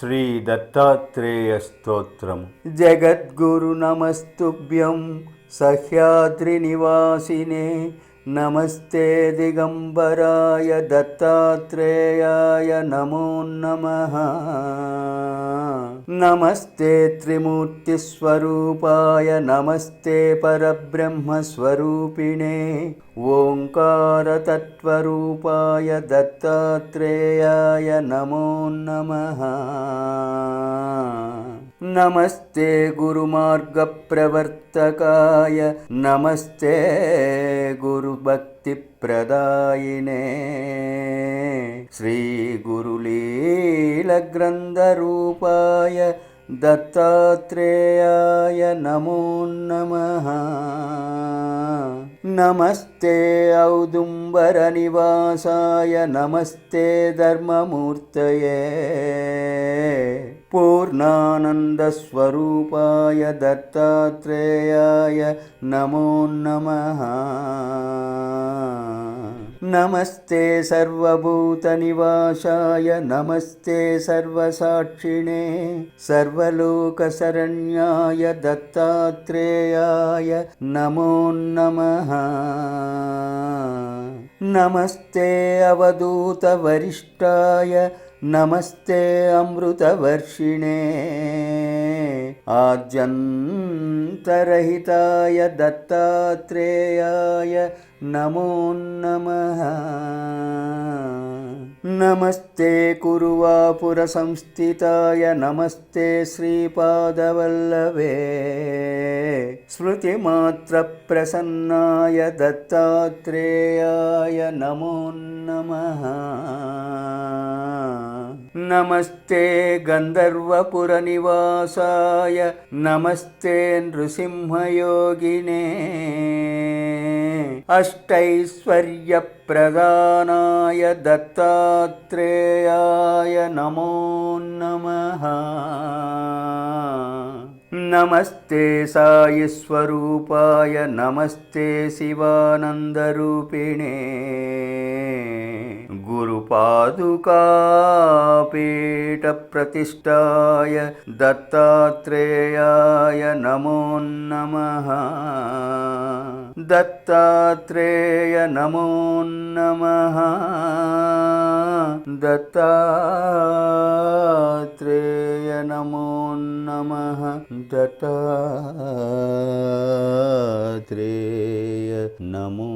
శ్రీ దత్తాత్రేయ స్తోత్రం జగద్గురు నమస్తుభ్యం సహ్యాద్రి నివాసినే नमस्ते दिगम्बराय दत्तात्रेयाय नमो नमः। नमस्ते त्रिमूर्तिस्वरूपाय नमस्ते परब्रह्मस्वरूपिणे। ओङ्कारतत्त्वरूपाय दत्तात्रेयाय नमो नमः। నమస్తే గురుమార్గప్రవర్తకాయ నమస్తే గురుభక్తిప్రదాయినే శ్రీగురులీలగ్రంథరూపాయ दत्तात्रेयाय नमो नमः। नमस्ते औदुम्बरनिवासाय नमस्ते धर्ममूर्तये। पूर्णानन्दस्वरूपाय दत्तात्रेयाय नमो नमः। नमस्ते सर्वभूतनिवासाय नमस्ते सर्वसाक्षिणे सर्वलोकशरण्याय दत्तात्रेयाय नमो नमः। नमस्ते अवधूतवरिष्ठाय नमस्ते अमृतवर्षिणे आद्यन्तरहिताय दत्तात्रेयाय नमो नमः। నమస్తే కురువాపుర సంస్థితాయ నమస్తే శ్రీపాదవల్లవే స్మృతిమాత్ర ప్రసన్నాయ దత్తాత్రేయాయ నమో నమ. నమస్తే గంధర్వపుర నివాసాయ నమస్తే నృసింహయోగినే. అష్టైశ్వర్యప్రదానాయ దత్తాత్రేయాయ నమో నమః నమస్తే సాయి స్వరూపాయ నమస్తే శివానందరూపిణే గురుపాదుకాపీఠ ప్రతిష్టాయ దత్తాత్రేయాయ నమో నమః దత్తాత్రేయ నమో నమః దత్తాత్రేయ నమో నమః దత్తాత్రేయ నమో